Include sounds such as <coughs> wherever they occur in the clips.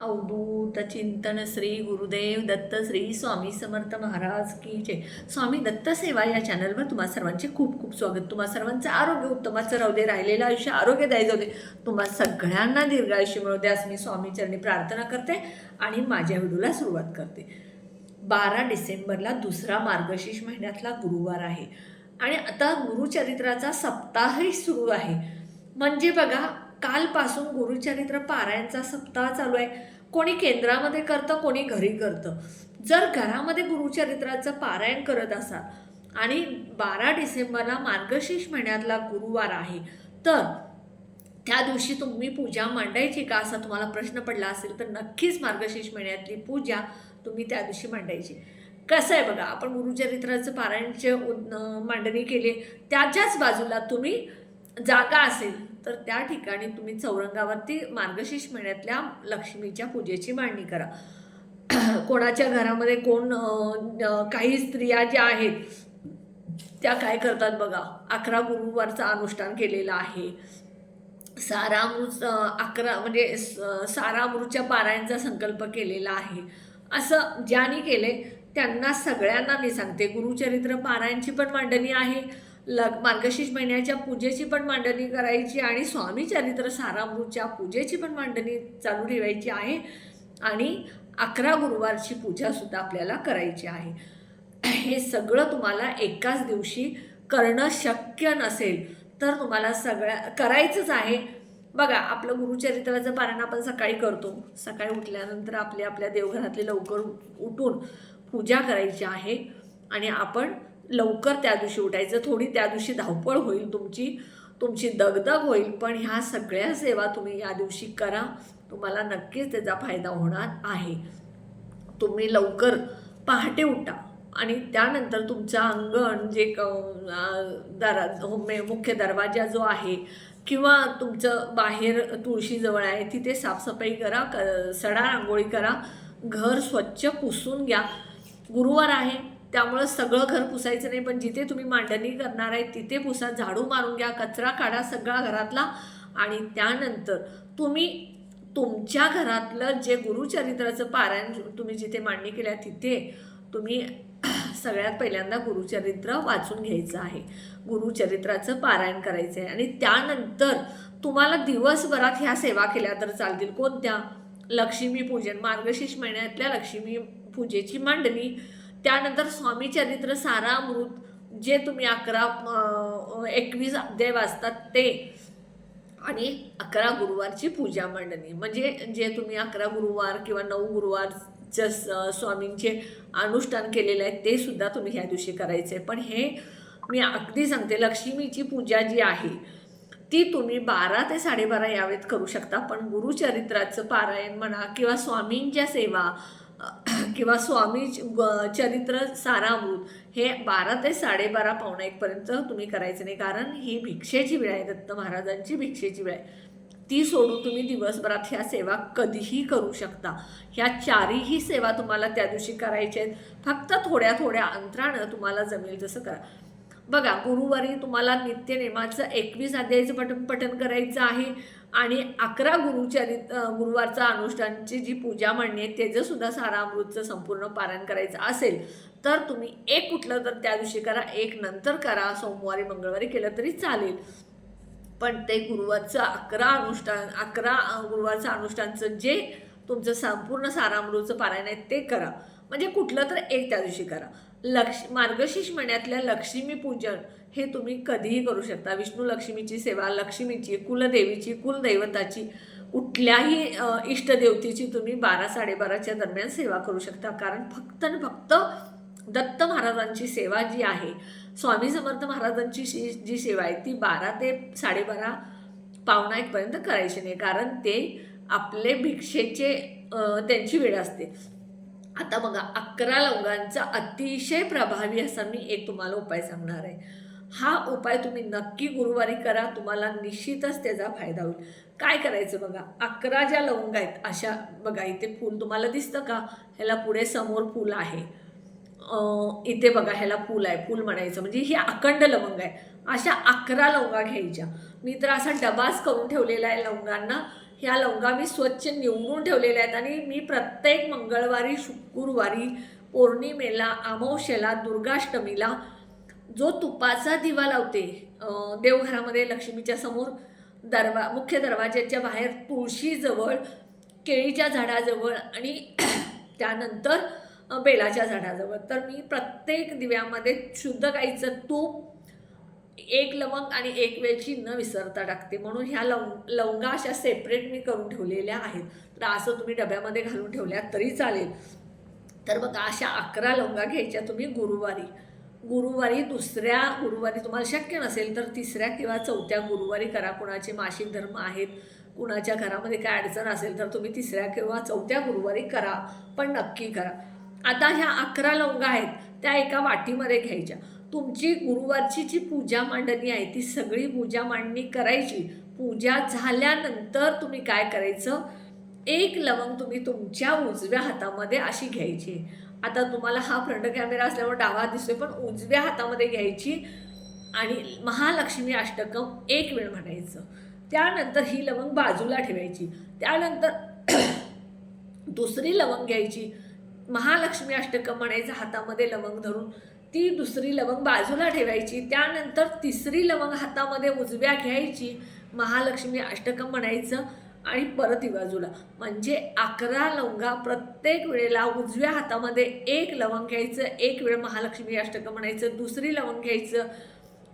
अवधूत चिंतन श्री गुरुदेव दत्त श्री स्वामी समर्थ महाराज की जय. स्वामी दत्त सेवा या चॅनलवर तुम्हा सर्वांचे खूप खूप स्वागत. तुम्हा सर्वांचं आरोग्य उत्तमाचं राहू दे राहिलेलं आयुष्य आरोग्यदायी जाऊ दे. तुम्हा सगळ्यांना दीर्घायुष्य मिळू दे असं मी स्वामी चरणी प्रार्थना करते आणि माझ्या व्हिडिओला सुरुवात करते. बारा डिसेंबरला दुसरा मार्गशीर्ष महिन्यातला गुरुवार आहे. आणि आता गुरुचरित्राचा सप्ताहही सुरू आहे. म्हणजे बघा कालपासून गुरुचरित्र पारायणचा सप्ताह चालू आहे. कोणी केंद्रामध्ये करतं कोणी घरी करतं. जर घरामध्ये गुरुचरित्राचं पारायण करत असाल आणि बारा डिसेंबरला मार्गशीर्ष महिन्यातला गुरुवार आहे तर त्या दिवशी तुम्ही पूजा मांडायची का असा तुम्हाला प्रश्न पडला असेल तर नक्कीच मार्गशीर्ष महिन्यातली पूजा तुम्ही त्या दिवशी मांडायची. कसं आहे बघा आपण गुरुचरित्राचं पारायणचे उद- मांडणी केली त्याच्याच बाजूला तुम्ही जागा असेल तर त्या ठिकाणी तुम्ही चौरंगावरती मार्गशीर्ष महिन्यातल्या लक्ष्मीच्या पूजेची मांडणी करा. <clears throat> कोणाच्या घरामध्ये कोण काही स्त्रिया ज्या आहेत त्या काय करतात बघा. अकरा गुरुवारचा अनुष्ठान केलेलं आहे. सारामृत अकरा म्हणजे स- सारामृतच्या पारायणचा संकल्प केलेला आहे. असं ज्यांनी केले त्यांना सगळ्यांना मी सांगते गुरुचरित्र पारायणची पण मांडणी आहे. ल मार्गशीर्ष महिन्याच्या पूजेची पण मांडणी करायची आणि स्वामी चरित्र सारामृतच्या पूजेची पण मांडणी चालू ठेवायची आहे. आणि अकरा गुरुवारची पूजासुद्धा आपल्याला करायची आहे. हे सगळं तुम्हाला एकाच दिवशी करणं शक्य नसेल तर तुम्हाला सगळ्या करायचंच आहे. बघा आपलं गुरुचरित्राचं पारायण आपण सकाळी करतो. सकाळी उठल्यानंतर आपल्या आपल्या देवघरातले लवकर उठून पूजा करायची आहे. आणि आपण लवकर त्या दिवशी उठायचं थोडी त्या दिवशी धावपळ होईल तुमची तुमची दगदग होईल पण ह्या सगळ्या सेवा तुम्ही या दिवशी करा. तुम्हाला नक्कीच त्याचा फायदा होणार आहे. तुम्ही लवकर पहाटे उठा आणि त्यानंतर तुमचं अंगण जे क दरा हो, मे- मुख्य दरवाजा जो आहे किंवा तुमचं बाहेर तुळशीजवळ आहे तिथे साफसफाई करा क सडा रांगोळी करा घर स्वच्छ पुसून घ्या. गुरुवार आहे त्यामुळं सगळं घर पुसायचं नाही पण जिथे तुम्ही मांडणी करणार आहे तिथे पुसा झाडू मारून घ्या कचरा काढा सगळा घरातला. आणि त्यानंतर तुम्ही तुमच्या घरातलं जे गुरुचरित्राचं पारायण तुम्ही जिथे मांडणी केल्या तिथे तुम्ही <clears throat> सगळ्यात पहिल्यांदा गुरुचरित्र वाचून घ्यायचं आहे. गुरुचरित्राचं पारायण करायचं आहे आणि त्यानंतर तुम्हाला दिवसभरात ह्या सेवा केल्या तर चालतील. कोणत्या? लक्ष्मीपूजन. मार्गशीर्ष महिन्यातल्या लक्ष्मी पूजेची मांडणी. त्यानंतर स्वामी चरित्र सारामृत जे तुम्ही अकरा एकवीस अध्याय वाचतात ते. आणि अकरा गुरुवारची पूजा मांडणी म्हणजे जे तुम्ही अकरा गुरुवार किंवा नऊ गुरुवार स्वामींचे अनुष्ठान केलेले आहे ते सुद्धा तुम्ही ह्या दिवशी करायचे पण हे मी अगदी सांगते लक्ष्मीची पूजा जी आहे ती तुम्ही बारा ते साडेबारा यावेत करू शकता. पण गुरुचरित्राचं पारायण म्हणा किंवा स्वामींच्या सेवा <coughs> किंवा स्वामी चरित्र सारामृत हे बारा ते साडेबारा पावणा एकपर्यंत तुम्ही करायचं नाही. कारण ही भिक्षेची वेळ आहे दत्त महाराजांची भिक्षेची वेळ आहे. ती सोडून तुम्ही दिवसभरात ह्या सेवा कधीही करू शकता. ह्या चारीही सेवा तुम्हाला त्या दिवशी करायच्या आहेत. फक्त थोड्या थोड्या अंतरानं तुम्हाला जमेल तसं करा. बघा गुरुवारी तुम्हाला नित्यनेमाचं एकवीस अध्यायाचं पठन पठन करायचं आहे आणि अकरा गुरुचरित गुरुवारचा अनुष्ठानची जी पूजा म्हणणे त्याचं सुद्धा सारामृतचं संपूर्ण पारायण करायचं असेल तर तुम्ही एक कुठलं तर त्या दिवशी करा एक नंतर करा सोमवारी मंगळवारी केलं तरी चालेल. पण ते गुरुवारचं अकरा अनुष्ठान अकरा गुरुवारचं अनुष्ठानचं जे तुमचं संपूर्ण सारामृतचं पारायण आहे ते करा. म्हणजे कुठलं तर एक त्या दिवशी करा. लक्ष मार्गशीर्ष महिन्यातल्या लक्ष्मी पूजन हे तुम्ही कधीही करू शकता. विष्णू लक्ष्मीची सेवा लक्ष्मीची कुलदेवीची कुलदैवताची कुठल्याही इष्टदेवतेची तुम्ही बारा साडेबाराच्या दरम्यान सेवा करू शकता. कारण फक्त आणि फक्त दत्त महाराजांची सेवा जी आहे स्वामी समर्थ महाराजांची शी जी सेवा आहे ती बारा ते साडेबारा पावणा एकपर्यंत करायची नाही. कारण ते आपले भिक्षेचे त्यांची वेळ असते. आता बघा अकरा लवंगांचा अतिशय प्रभावी असा मी एक तुम्हाला उपाय सांगणार आहे. हा उपाय तुम्ही नक्की गुरुवारी करा तुम्हाला निश्चितच त्याचा फायदा होईल. काय करायचं बघा अकरा ज्या लवंग आहेत अशा बघा इथे फूल तुम्हाला दिसतं का? ह्याला पुढे समोर फूल आहे. इथे बघा ह्याला फूल आहे. फूल म्हणायचं म्हणजे ही अखंड लवंग आहे. अशा अकरा लवंगा घ्यायच्या. मी तर असा डबाच करून ठेवलेला आहे लवंगांना. ह्या लवंगा मी स्वच्छ निवडून ठेवलेल्या आहेत आणि मी प्रत्येक मंगळवारी शुक्रवारी पौर्णिमेला अमावस्येला दुर्गाष्टमीला जो तुपाचा दिवा लावते देवघरामध्ये लक्ष्मीच्या समोर दरवा मुख्य दरवाज्याच्या बाहेर तुळशीजवळ केळीच्या झाडाजवळ आणि <clears throat> त्यानंतर बेलाच्या झाडाजवळ. तर मी प्रत्येक दिव्यामध्ये शुद्ध गाईचं तूप एक लवंग आणि एक वेलची न विसरता टाकते. म्हणून ह्या लवंग लवंगा अशा सेपरेट मी करून ठेवलेल्या आहेत. तर असं तुम्ही डब्यामध्ये घालून ठेवल्या तरी चालेल. तर बघा अशा अकरा लवंगा घ्यायच्या तुम्ही गुरुवारी. गुरुवारी दुसऱ्या गुरुवारी तुम्हाला शक्य नसेल तर तिसऱ्या किंवा चौथ्या गुरुवारी करा. कुणाचे मासिक धर्म आहेत कुणाच्या घरामध्ये काय अडचण असेल तर तुम्ही तिसऱ्या किंवा चौथ्या गुरुवारी करा. पण नक्की करा. आता ह्या अकरा लवंगा आहेत त्या एका वाटीमध्ये घ्यायच्या. तुमची गुरुवारची जी पूजा मांडणी आहे ती सगळी पूजा मांडणी करायची. पूजा झाल्यानंतर तुम्ही काय करायचं? एक लवंग तुम्ही तुमच्या उजव्या हातामध्ये अशी घ्यायची. आता तुम्हाला हा फ्रंट कॅमेरा असल्यामुळे डावा दिसतोय पण उजव्या हातामध्ये घ्यायची आणि महालक्ष्मी अष्टकम एक वेळ म्हणायचं. त्यानंतर ही लवंग बाजूला ठेवायची. त्यानंतर दुसरी लवंग घ्यायची. महालक्ष्मी अष्टकम म्हणायचं हातामध्ये लवंग धरून. ती दुसरी लवंग बाजूला ठेवायची त्यानंतर तिसरी लवंग हातामध्ये उजव्या घ्यायची महालक्ष्मी अष्टकम म्हणायचं आणि परत ही बाजूला. म्हणजे अकरा लवंगा प्रत्येक वेळेला उजव्या हातामध्ये एक लवंग घ्यायचं एक वेळ महालक्ष्मी अष्टकम म्हणायचं दुसरी लवंग घ्यायचं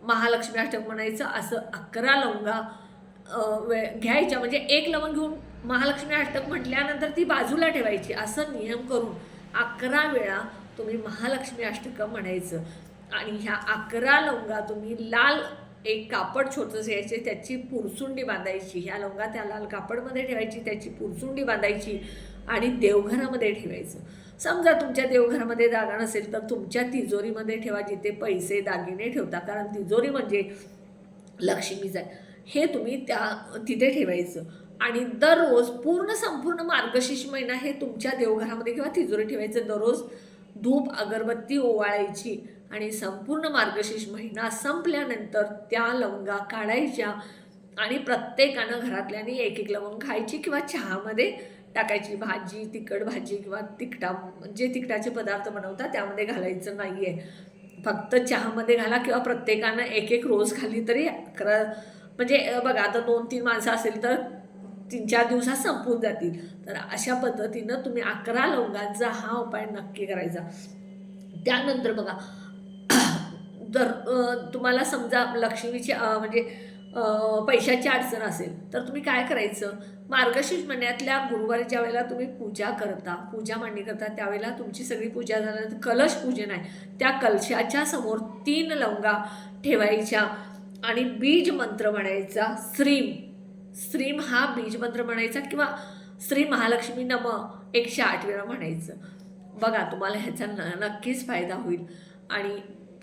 महालक्ष्मी अष्टक म्हणायचं असं अकरा लवंगा वे घ्यायच्या. म्हणजे एक लवंग घेऊन महालक्ष्मी अष्टक म्हटल्यानंतर ती बाजूला ठेवायची. असं नियम करून अकरा वेळा तुम्ही महालक्ष्मी अष्टकं म्हणायचं. आणि ह्या अकरा लवंगा तुम्ही लाल एक कापड छोटंसं यायचे त्याची पुरसुंडी बांधायची. ह्या लवंगा त्या लाल कापडमध्ये ठेवायची त्याची पुरसुंडी बांधायची आणि देवघरामध्ये ठेवायचं. समजा तुमच्या देवघरामध्ये जागा नसेल तर तुमच्या तिजोरीमध्ये ठेवा जिथे पैसे दागिने ठेवता. कारण तिजोरी म्हणजे लक्ष्मीचा हे तुम्ही त्या तिथे ठेवायचं. आणि दररोज पूर्ण संपूर्ण मार्गशीर्ष महिना हे तुमच्या देवघरामध्ये किंवा तिजोरी ठेवायचं. दररोज धूप अगरबत्ती ओवाळायची आणि संपूर्ण मार्गशीर्ष महिना संपल्यानंतर त्या लवंगा काढायच्या आणि प्रत्येकानं घरातल्यानी एक एक लवंग खायची किंवा चहामध्ये टाकायची. भाजी तिखट भाजी किंवा तिखटा जे तिखटाचे पदार्थ बनवतात त्यामध्ये घालायचं नाही आहे फक्त चहामध्ये घाला किंवा प्रत्येकानं एक एक रोज खाल्ली तरी अकरा म्हणजे बघा आता दोन तीन माणसं असेल तर तीन चार दिवसात संपून जातील. तर अशा पद्धतीनं तुम्ही अकरा लवंगांचा हा उपाय नक्की करायचा. त्यानंतर बघा <coughs> जर तुम्हाला समजा लक्ष्मीची म्हणजे पैशाची अडचण असेल तर तुम्ही काय करायचं? मार्गशीर्ष महिन्यातल्या गुरुवारीच्या वेळेला तुम्ही पूजा करता पूजा मांडणी करता त्यावेळेला तुमची सगळी पूजा झाल्यानंतर कलश पूजन आहे. त्या कलशाच्या समोर तीन लवंगा ठेवायच्या आणि बीज मंत्र म्हणायचा श्रीम. श्रीम हा बीजमंत्र म्हणायचा किंवा श्री महालक्ष्मी नम एकशे आठ वेळा म्हणायचं. बघा तुम्हाला ह्याचा न नक्कीच फायदा होईल. आणि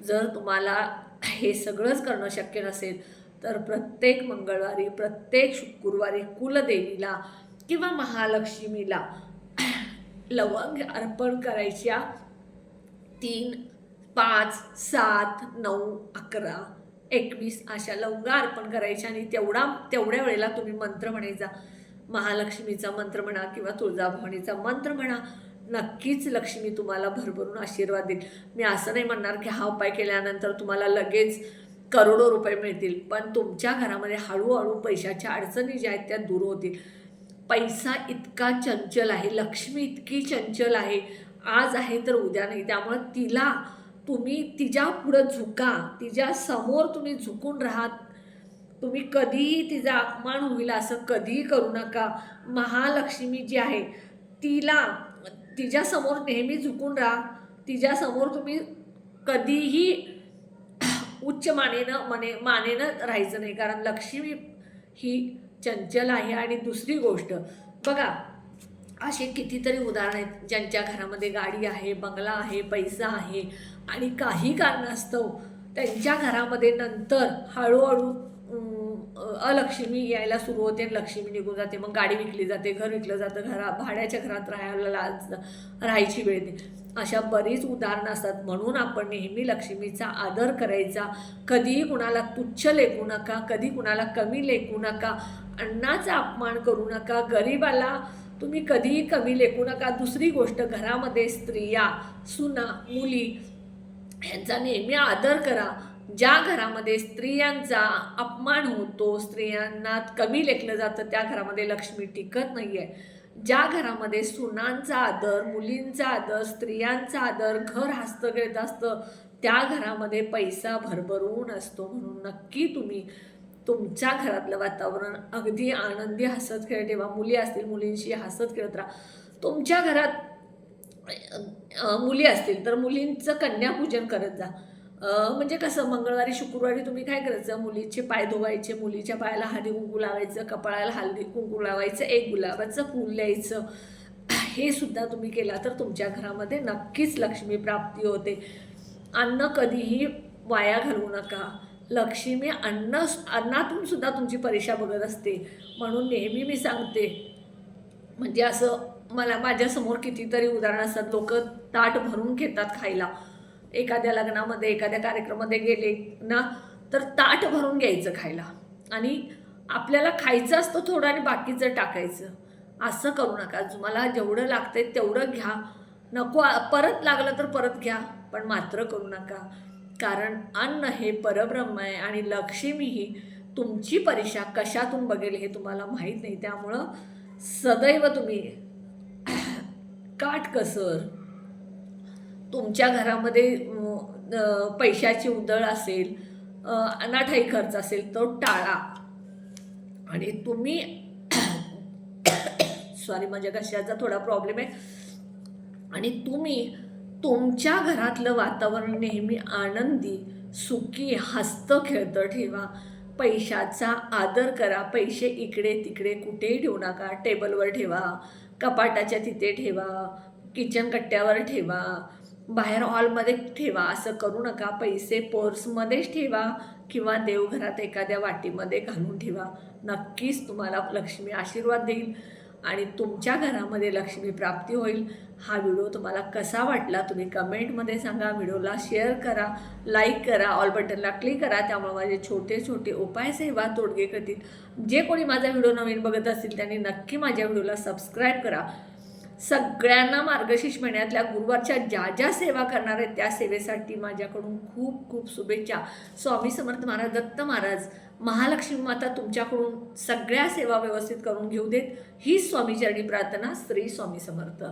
जर तुम्हाला हे सगळंच करणं शक्य नसेल तर प्रत्येक मंगळवारी प्रत्येक शुक्रवारी कुलदेवीला किंवा महालक्ष्मीला लवंग अर्पण करायच्या तीन पाच सात नऊ अकरा एकवीस अशा लवंगा अर्पण करायच्या आणि तेवढा तेवढ्या वेळेला तुम्ही मंत्र म्हणायचा. महालक्ष्मीचा मंत्र म्हणा किंवा तुळजाभवानीचा मंत्र म्हणा नक्कीच लक्ष्मी तुम्हाला भरभरून आशीर्वाद देईल. मी असं नाही म्हणणार की हा उपाय केल्यानंतर तुम्हाला लगेच करोडो रुपये मिळतील पण तुमच्या घरामध्ये हळूहळू पैशाच्या अडचणी ज्या आहेत त्या दूर होतील. पैसा इतका चंचल आहे लक्ष्मी इतकी चंचल आहे. आज आहे तर उद्या नाही त्यामुळं तिला तुम्ही तिच्या पुढं झुका तिच्या समोर तुम्ही झुकून राहा तुम्ही कधीही तिचा अपमान होईल असं कधीही करू नका. महालक्ष्मी जी आहे तिला तिच्यासमोर नेहमी झुकून राहा. तिच्यासमोर तुम्ही कधीही उच्च मानेनं मने मानेनं राहायचं नाही. कारण लक्ष्मी ही चंचल आहे आणि दुसरी गोष्ट बघा असे कितीतरी उदाहरण आहेत ज्यांच्या घरामध्ये गाडी आहे बंगला आहे पैसा आहे. आणि काही कारणास्तव त्यांच्या घरामध्ये नंतर हळूहळू अलक्ष्मी यायला सुरू होते. आणि लक्ष्मी निघून जाते मग गाडी विकली जाते घर विकलं जातं घरा भाड्याच्या घरात राहायला लाज राहायची वेळ येते अशा बरीच उदाहरणं असतात. म्हणून आपण नेहमी लक्ष्मीचा आदर करायचा. कधीही कुणाला तुच्छ लेखू नका कधी कुणाला कमी लेखू नका अण्णाचा अपमान करू नका. गरिबाला तुम्ही कधीही कमी लेखू नका. दुसरी गोष्ट घरामध्ये स्त्रिया सुना मुली ह्यांचा नेहमी आदर करा. ज्या घरामध्ये स्त्रियांचा अपमान होतो स्त्रियांना कमी लेखलं जातं त्या घरामध्ये लक्ष्मी टिकत नाही आहे ज्या घरामध्ये सुनांचा आदर मुलींचा आदर स्त्रियांचा आदर घर हस्तगत असतं त्या घरामध्ये पैसा भरभरून असतो म्हणून नक्की तुम्ही तुमच्या घरातलं वातावरण अगदी आनंदी हसत खेळत ठेवा. मुली असतील मुलींशी हसत खेळत राहा. तुमच्या घरात मुली असतील तर मुलींचं कन्यापूजन करत जा. म्हणजे कसं मंगळवारी शुक्रवारी तुम्ही काय करायचं मुलीचे पाय धुवायचे मुलीच्या पायाला हळदी कुंकू लावायचं कपाळाला हळदी कुंकू लावायचं एक गुलाबाचं फूल द्यायचं. हे सुद्धा तुम्ही केला तर तुमच्या घरामध्ये नक्कीच लक्ष्मी प्राप्ती होते. अन्न कधीही वाया घालवू नका. लक्ष्मी अन्न अन्नातून सुद्धा तुमची परीक्षा बघत असते. म्हणून नेहमी मी सांगते म्हणजे असं मला माझ्यासमोर कितीतरी उदाहरणं असतात. लोक ताट भरून घेतात खायला. एखाद्या लग्नामध्ये एखाद्या कार्यक्रमामध्ये गेले ना तर ताट भरून घ्यायचं खायला. आणि आपल्याला खायचं असतं थोडं आणि बाकीचं टाकायचं. असं करू नका. तुम्हाला जेवढं लागतंय तेवढं घ्या. नको परत लागलं तर परत घ्या पण मात्र करू नका. कारण अन्न हे परब्रह्म आहे आणि लक्ष्मी ही तुमची परीक्षा कशातून बघेल हे तुम्हाला माहीत नाही. त्यामुळं सदैव तुम्ही काटकसर तुमच्या घरामध्ये पैशाची उदळ असेल अनाठाई खर्च असेल तो टाळा. आणि तुम्ही सॉरी माझ्या घशाचा थोडा प्रॉब्लेम आहे. आणि तुम्ही तुमच्या घरातलं वातावरण नेहमी आनंदी सुखी हस्त खेळतं ठेवा. पैशाचा आदर करा. पैसे इकडे तिकडे कुठेही ठेवू नका. टेबलवर ठेवा. कपाटाच्या तिथे ठेवा किचन कट्ट्यावर ठेवा बाहेर हॉलमध्ये ठेवा. असं करू नका. पैसे पर्समध्येच ठेवा किंवा देवघरात एखाद्या वाटीमध्ये घालून ठेवा. नक्कीच तुम्हाला लक्ष्मी आशीर्वाद देईल. आणि तुमच्या घरामध्ये लक्ष्मी प्राप्ती होईल. हा व्हिडिओ तुम्हाला कसा वाटला तुम्ही कमेंटमध्ये सांगा. व्हिडिओला शेअर करा लाईक करा ऑल बटनला क्लिक करा. त्यामुळे माझे छोटे छोटे उपाय सेवा तोडगे करतील. जे कोणी माझा व्हिडिओ नवीन बघत असतील त्यांनी नक्की माझ्या व्हिडिओला सबस्क्राईब करा. सगळ्यांना मार्गशीर्ष महिन्यातल्या गुरुवारच्या ज्या ज्या सेवा करणार आहेत त्या सेवेसाठी माझ्याकडून खूप खूप शुभेच्छा. स्वामी समर्थ महाराज दत्त महाराज महालक्ष्मी माता तुमच्याकडून सगळ्या सेवा व्यवस्थित करून घेऊ देत. ही स्वामीचरणी प्रार्थना श्री स्वामी समर्थ.